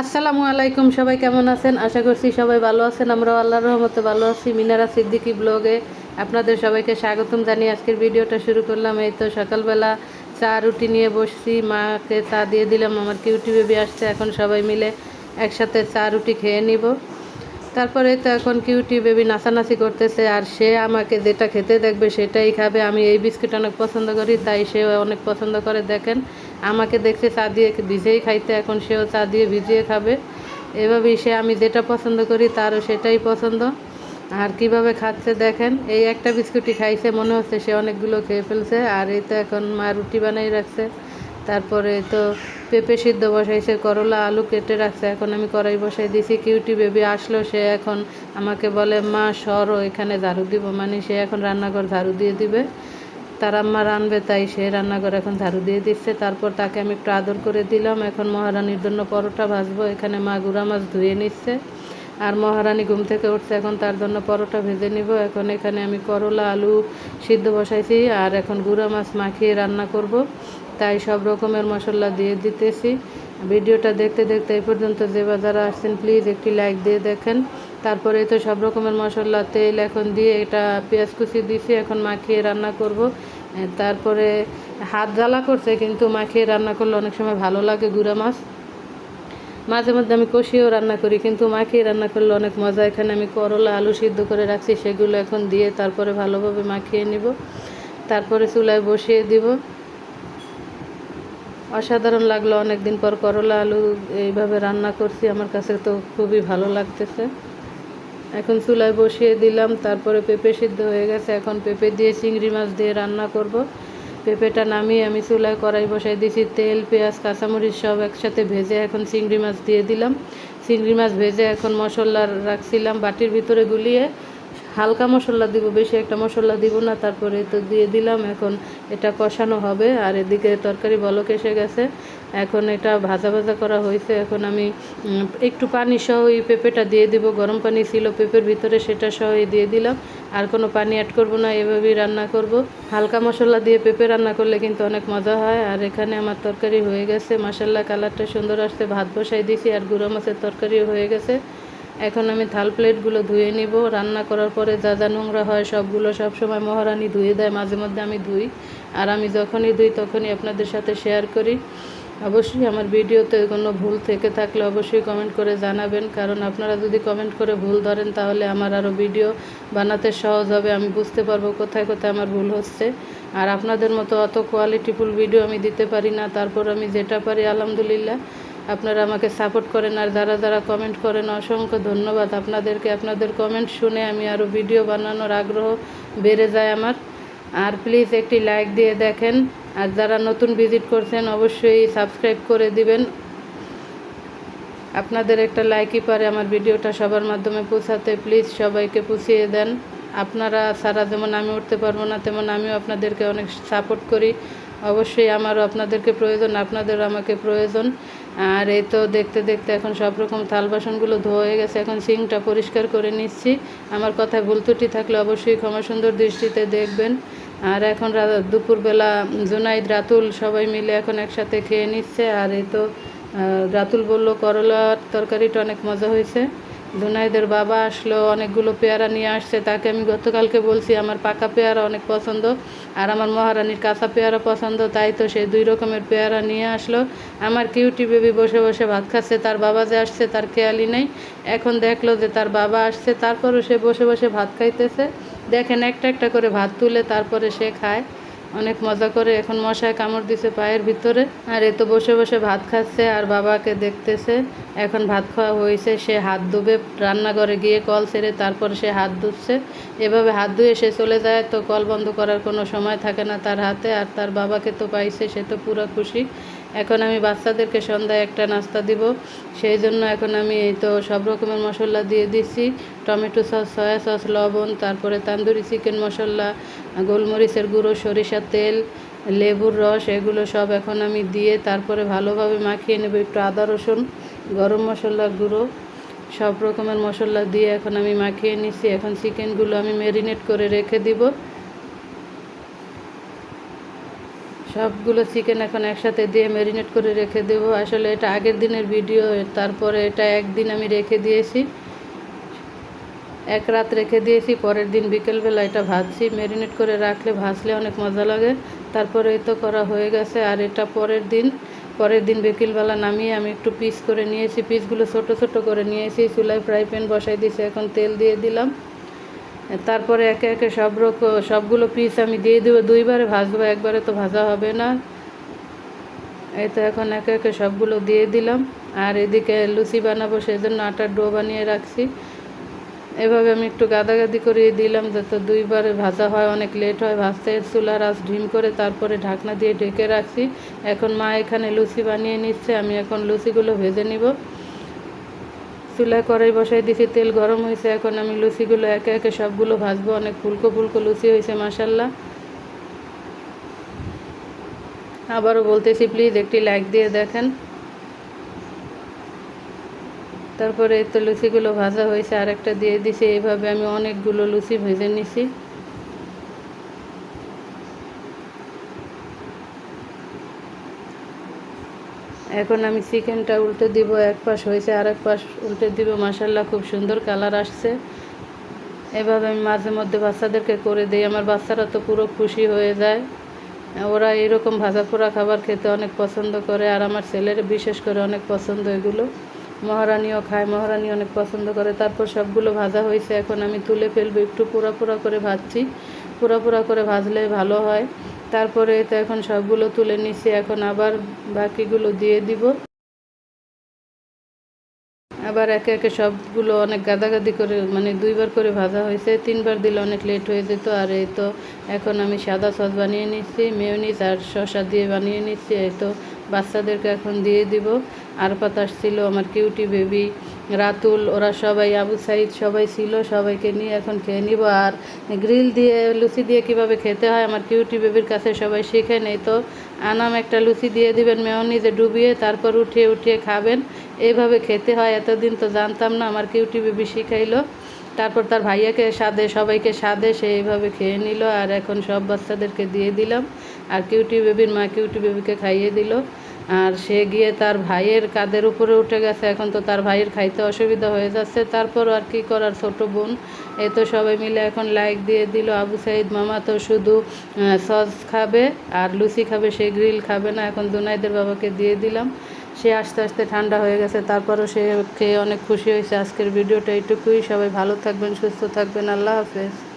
আসসালামু আলাইকুম, সবাই কেমন আছেন? আশা করছি সবাই ভালো আছেন। আমরা আল্লাহ রহমতে ভালো আছি। মিনারা সিদ্দিকি ব্লগে আপনাদের সবাইকে স্বাগতম জানিয়ে আজকের ভিডিওটা শুরু করলাম। এই তো সকালবেলা চা, রুটি নিয়ে বসছি। মাকে চা দিয়ে দিলাম। আমার কিউটি বেবি আসছে? এখন সবাই মিলে একসাথে চা, রুটি খেয়ে নিব। তারপরে তো এখন কিউটি বেবি নাচানাচি করতেছে আর সে আমাকে যেটা খেতে দেখবে সেটাই খাবে। আমি এই বিস্কুট অনেক পছন্দ করি, তাই সেও অনেক পছন্দ করে। দেখেন, আমাকে দেখছে চা দিয়ে ভিজেই খাইতে, এখন সেও চা দিয়ে ভিজিয়ে খাবে। এভাবেই সে আমি যেটা পছন্দ করি তারও সেটাই পছন্দ। আর কীভাবে খাচ্ছে দেখেন, এই একটা বিস্কুটই খাইছে, মনে হচ্ছে সে অনেকগুলো খেয়ে ফেলছে। আর এই তো এখন মা রুটি বানাই রাখছে। তারপরে তো পেঁপে সিদ্ধ বসাইছে, করলা, আলু কেটে রাখছে, এখন আমি কড়াই বসাই দিয়েছি কিউটি বেবি আসলো, সে এখন আমাকে বলে, মা, সরো, এখানে ঝাড়ু দিব। মানে সে এখন রান্নাঘর ঝাড়ু দিয়ে দিবে। তার আম্মা রানবে, তাই সে রান্নাঘর এখন ঝাড়ু দিয়ে দিচ্ছে। তারপর তাকে আমি একটু আদর করে দিলাম। এখন মহারানীর জন্য পরোটা ভাজবো। এখানে মা গুঁড়া মাছ ধুয়ে নিচ্ছে। আর মহারানী ঘুম থেকে উঠছে, এখন তার জন্য পরোটা ভেজে নিব। এখন এখানে আমি করলা, আলু সিদ্ধ বসাইছি। আর এখন গুঁড়া মাছ মাখিয়ে রান্না করব। তাই সব রকমের মশলা দিয়ে দিতেছি। ভিডিওটা দেখতে দেখতে এই পর্যন্ত যে বা যারা আসছেন প্লিজ একটি লাইক দিয়ে দেখেন। তারপরে তো সব রকমের মশলা, তেল এখন দিয়ে এটা পেঁয়াজ কুচি দিয়েছি এখন মাখিয়ে রান্না করব। তারপরে হাত জ্বালা করছে, কিন্তু মাখিয়ে রান্না করলে অনেক সময় ভালো লাগে গুঁড়া মাছ। মাঝে মধ্যে আমি কষিয়েও রান্না করি, কিন্তু মাখিয়ে রান্না করলে অনেক মজা। এখানে আমি করলা, আলু সিদ্ধ করে রাখছি, সেগুলো এখন দিয়ে তারপরে ভালোভাবে মাখিয়ে নিব। তারপরে চুলায় বসিয়ে দিব। অসাধারণ লাগল অনেক দিন পর করলা আলু এইভাবে রান্না করছি, আমার কাছে তো খুবই ভালো লাগতেছে। এখন চুলায় বসিয়ে দিলাম, তারপরে পেঁপে সিদ্ধ হয়ে গেছে। এখন পেঁপে দিয়ে চিংড়ি মাছ দিয়ে রান্না করব। পেঁপেটা নামিয়ে আমি চুলায় কড়াই বসাই দিয়েছি তেল, পেঁয়াজ, কাঁচামরিচ সব একসাথে ভেজে এখন চিংড়ি মাছ দিয়ে দিলাম। চিংড়ি মাছ ভেজে এখন মশলা রাখছিলাম, বাটির ভিতরে গুলিয়ে হালকা মশলা দিব, বেশি একটা মশলা দিব না, তারপরে তো দিয়ে দিলাম, এখন এটা কষানো হবে, আর এদিকে তরকারি বলক এসে গেছে, এখন এটা ভাজা ভাজা করা হয়েছে, এখন আমি একটু পানি সহ এই পেঁপেটা দিয়ে দিব, গরম পানি ছিল পেঁপের ভিতরে, সেটা সহ দিয়ে দিলাম, আর কোনো পানি অ্যাড করব না, এভাবেই রান্না করব। হালকা মশলা দিয়ে পেঁপে রান্না করলে কিন্তু অনেক মজা হয়, আর এখানে আমার তরকারি হয়ে গেছে মাসাল্লাহ কালারটা সুন্দর আসছে, ভাত বসাই দিয়েছি আর গুঁড়ো মাছের তরকারিও হয়ে গেছে। এখন আমি থাল প্লেটগুলো ধুয়ে নিব। রান্না করার পরে যা যা নোংরা হয় সবগুলো সব সময় মহারানী ধুয়ে দেয়, মাঝে মধ্যে আমি ধুই। আর আমি যখনই ধুই তখনই আপনাদের সাথে শেয়ার করি। অবশ্যই আমার ভিডিওতে কোনো ভুল থেকে থাকলে অবশ্যই কমেন্ট করে জানাবেন। কারণ আপনারা যদি কমেন্ট করে ভুল ধরেন তাহলে আমার আরও ভিডিও বানাতে সহজ হবে। আমি বুঝতে পারব কোথায় কোথায় আমার ভুল হচ্ছে। আর আপনাদের মতো অত কোয়ালিটিফুল ভিডিও আমি দিতে পারি না। তারপর আমি যেটা পারি, আলহামদুলিল্লাহ। আপনারা আমাকে সাপোর্ট করেন আর যারা যারা কমেন্ট করেন। অসংখ্য ধন্যবাদ আপনাদেরকে। আপনাদের কমেন্ট শুনে আমি আরও ভিডিও বানানোর আগ্রহ বেড়ে যায় আমার। আর প্লিজ একটি লাইক দিয়ে দেখেন। আর যারা নতুন ভিজিট করছেন, অবশ্যই সাবস্ক্রাইব করে দিবেন। আপনাদের একটা লাইকই পারে আমার ভিডিওটা সবার মাধ্যমে পৌঁছাতে। প্লিজ সবাইকে পুষিয়ে দেন। আপনারা সারা যেমন আমি উঠতে পারব না, তেমন আমিও আপনাদেরকে অনেক সাপোর্ট করি। অবশ্যই আমারও আপনাদেরকে প্রয়োজন, আপনাদেরও আমাকে প্রয়োজন। আর এই তো দেখতে দেখতে এখন সব রকম থাল বাসনগুলো ধোয়া হয়ে গেছে। এখন সিংটা পরিষ্কার করে নিচ্ছি। আমার কথায় ভুল ত্রুটি থাকলে অবশ্যই ক্ষমা সুন্দর দৃষ্টিতে দেখবেন। আর এখন দুপুরবেলা জুনাইদ, রাতুল সবাই মিলে এখন একসাথে খেয়ে নিচ্ছে। আর এই তো রাতুল বলল করলার তরকারিটা অনেক মজা হয়েছে। জুনাইদের বাবা আসলো, অনেকগুলো পেয়ারা নিয়ে আসছে। তাকে আমি গতকালকে বলছি, আমার পাকা পেয়ারা অনেক পছন্দ আর আমার মহারানীর কাঁচা পেয়ারা পছন্দ। তাই তো সে দুই রকমের পেয়ারা নিয়ে আসলো। আমার কিউটি বেবি বসে বসে ভাত খাচ্ছে, তার বাবা যে আসছে তার খেয়ালই নেই। এখন দেখল যে তার বাবা আসছে, তারপরও সে বসে বসে ভাত খাইতেছে। দেখেন একটা একটা করে ভাত তুলে তারপরে সে খায়। অনেক মজা করে এখন মশায় কামড় দিছে পায়ের ভিতরে। আর এ তো বসে বসে ভাত খাচ্ছে আর বাবাকে দেখতেছে। এখন ভাত খাওয়া হয়েছে, সে হাত ধুবে, রান্নাঘরে গিয়ে কল ছেড়ে তারপরে সে হাত ধুচ্ছে। এভাবে হাত ধুয়ে সে চলে যায়, তো কল বন্ধ করার কোনো সময় থাকে না তার হাতে। আর তার বাবাকে তো পাইছে, সে তো পুরো খুশি। এখন আমি বাচ্চাদেরকে সন্ধ্যায় একটা নাস্তা দিব। সেই জন্য এখন আমি এই তো সব রকমের মশলা দিয়ে দিচ্ছি। টমেটো সস, সয়া সস, লবণ, তারপরে তান্দুরি চিকেন মশলা, গোলমরিচের গুঁড়ো, সরিষার তেল, লেবুর রস, এগুলো সব এখন আমি দিয়ে তারপরে ভালোভাবে মাখিয়ে নেব একটু আদা, রসুন, গরম মশলার গুঁড়ো। সব রকমের মশলা দিয়ে এখন আমি মাখিয়ে নিচ্ছি। এখন চিকেনগুলো আমি ম্যারিনেট করে রেখে দিব। সবগুলো চিকেন এখন একসাথে দিয়ে ম্যারিনেট করে রেখে দেবো। আসলে এটা আগের দিনের ভিডিও তারপরে এটা একদিন আমি রেখে দিয়েছি। এক রাত রেখে দিয়েছি, পরের দিন বিকেলবেলা এটা ভাজছি। ম্যারিনেট করে রাখলে ভাজলে অনেক মজা লাগে। তারপরে এই তো করা হয়ে গেছে, আর এটা পরের দিন পরের দিন বিকেলবেলা নামিয়ে আমি একটু পিস করে নিয়েছি। পিসগুলো ছোট ছোট করে নিয়েছি, চুলায় ফ্রাই প্যান বসাই দিয়েছি, এখন তেল দিয়ে দিলাম। তারপরে একে একে সব রকম সবগুলো পিস আমি দিয়ে দেবো। দুইবারে ভাজবো, একবারে তো ভাজা হবে না। এই তো এখন একে একে সবগুলো দিয়ে দিলাম। আর এদিকে লুচি বানাবো, সেজন্য আটার ডো বানিয়ে রাখছি। এভাবে আমি একটু গাদাগাদি করিয়ে দিলাম, যাতে দুইবারে ভাজা হয়। অনেক লেট হয়, ভাজতে চুলা আঁচ ঢিম করে তারপরে ঢাকনা দিয়ে ঢেকে রাখছি। এখন মা এখানে লুচি বানিয়ে নিচ্ছে, আমি এখন লুচিগুলো ভেজে নিব। চুলায় কড়াই বসাই দিছি, তেল গরম হয়েছে এখন আমি লুচিগুলো একে একে সবগুলো ভাজবো। অনেক ফুলকো ফুলকো লুচি হয়েছে মাসাল্লাহ আবারও বলতেছি প্লিজ একটি লাইক দিয়ে দেখেন। তারপরে তো লুচিগুলো ভাজা হয়েছে আরেকটা দিয়ে দিছি। এইভাবে আমি অনেকগুলো লুচি ভেজে নিছি। এখন আমি চিকেনটা উল্টে দিব, এক পাশ হয়েছে আর এক পাশ উল্টে দিব। মাসাল্লাহ খুব সুন্দর কালার আসছে। এভাবে আমি মাঝে মধ্যে বাচ্চাদেরকে করে দিই। আমার বাচ্চারা তো পুরো খুশি হয়ে যায়। ওরা এরকম ভাজা পোড়া খাবার খেতে অনেক পছন্দ করে আর আমার ছেলের বিশেষ করে অনেক পছন্দ এগুলো। মহারানিও খায়, মহারানি অনেক পছন্দ করে। তারপর সবগুলো ভাজা হয়েছে। এখন আমি তুলে ফেলব। একটু পোড়া পোড়া করে ভাজছি। পোড়া পোড়া করে ভাজলে ভালো হয়। তারপরে তো এখন সবগুলো তুলে নিচ্ছি এখন আবার বাকিগুলো দিয়ে দিব। আবার একে একে সবগুলো অনেক গাদাগাদি করে মানে দুইবার করে ভাজা হয়েছে। তিনবার দিলে অনেক লেট হয়ে যেত, আর এই তো এখন আমি সাদা সস বানিয়ে নিচ্ছি মেয়নিজ আর শসা দিয়ে বানিয়ে নিচ্ছি। এই তো বাচ্চাদেরকে এখন দিয়ে দিব। আর পাতাস ছিল আমার কিউটি বেবি রাতুল, ওরা সবাই, আবু সাইদ সবাই ছিল, সবাইকে নিয়ে এখন খেয়ে নিব। আর গ্রিল দিয়ে, লুচি দিয়ে কীভাবে খেতে হয় আমার কিউটি বেবির কাছে সবাই শিখে নেই। তো আনাম একটা লুচি দিয়ে দিবেন মেয়নিজে ডুবিয়ে, তারপর উঠিয়ে উঠিয়ে খাবেন। এইভাবে খেতে হয়, এতদিন তো জানতাম না, আমার কিউটি বেবি শিখাইলো। তারপর তার ভাইয়াকে স্বাদে, সবাইকে স্বাদে সে এইভাবে খেয়ে নিল। আর এখন সব বাচ্চাদেরকে দিয়ে দিলাম। আর কিউটি বেবির মা কিউটি বেবিকে খাইয়ে দিল। আর সে গিয়ে তার ভাইয়ের কাদের উপরে উঠে গেছে। এখন তো তার ভাইয়ের খাইতে অসুবিধা হয়ে যাচ্ছে। তারপর আর কি করার ছোট বোন। এ তো সবাই মিলে এখন লাইক দিয়ে দিল, আবু সাইদ, মামা তো শুধু সস খাবে আর লুচি খাবে, সে গ্রিল খাবে না। এখন দুনাইদের বাবাকে দিয়ে দিলাম। সে আস্তে আস্তে ঠান্ডা হয়ে গেছে। তারপরও সে খেয়ে অনেক খুশি হয়েছে। আজকের ভিডিওটা এইটুকুই। সবাই ভালো থাকবেন, সুস্থ থাকবেন। আল্লাহ হাফেজ।